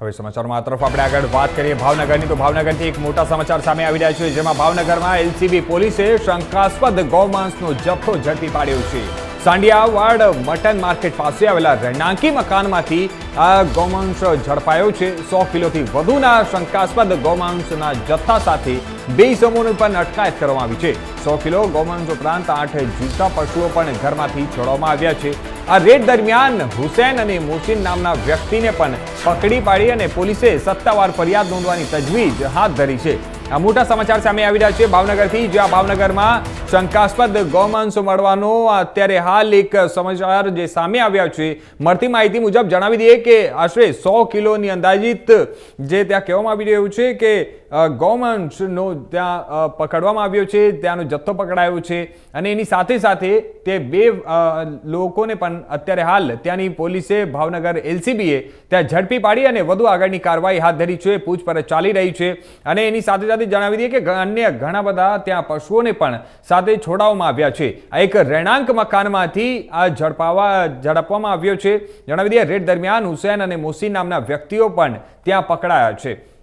હવે સમાચારમાં તરફ આપણે આગળ વાત કરીએ ભાવનગરની. તો ભાવનગરથી એક મોટા સમાચાર સામે આવી રહ્યા છે, જેમાં ભાવનગરમાં એલસીબી પોલીસે શંકાસ્પદ ગૌમાંસનો જથ્થો ઝડપી પાડ્યો છે. સાંડિયાવાડ મટન માર્કેટ પાસે આવેલા રહેણાંકી મકાનમાંથી આ ગૌમાંસ ઝડપાયો છે. સો કિલોથી વધુના શંકાસ્પદ ગૌમાંસના જથ્થા સાથે બે સમૂહની પણ અટકાયત કરવામાં આવી છે. સો કિલો ગૌમાંસ ઉપરાંત આઠ જીવતા પશુઓ પણ ઘરમાંથી છોડવામાં આવ્યા છે. આ રેડ દરમિયાન હુસેન અને મોહસિન નામના વ્યક્તિને પણ પકડી પાડી અને પોલીસે સત્તાવાર ફરિયાદ નોંધવાની તજવીજ હાથ ધરી છે. આ મોટા સમાચાર સામે આવી રહ્યા છે ભાવનગરથી, જ્યાં ભાવનગરમાં શંકાસ્પદ ગૌમાંસ મળવાનો અત્યારે હાલ એક સમાચાર જે સામે આવ્યા છે. મળતી માહિતી મુજબ જણાવી દઈએ કે આશરે સો કિલોની અંદાજિત જે ત્યાં કહેવામાં આવી રહ્યું છે કે અ, ત્યાં પકડવામાં આવ્યો છે ત્યાંનો જથ્થો પકડાયો છે અને એની સાથે સાથે તે બે લોકોને પણ અત્યારે હાલ ત્યાંની પોલીસે ભાવનગર એલસીબીએ ત્યાં ઝડપી પાડી અને વધુ આગળની કાર્યવાહી હાથ ધરી છે પૂછપરછ ચાલી રહી છે અને એની સાથે સાથે જણાવી દઈએ કે અન્ય ઘણા બધા ત્યાં પશુઓને પણ સાથે છોડાવવામાં આવ્યા છે. આ એક રહેણાંક મકાનમાંથી આ ઝડપાવા ઝડપવામાં આવ્યો છે. જણાવી દઈએ રેડ દરમિયાન હુસેન અને મોસીન નામના વ્યક્તિઓ પણ ત્યાં પકડાયા છે.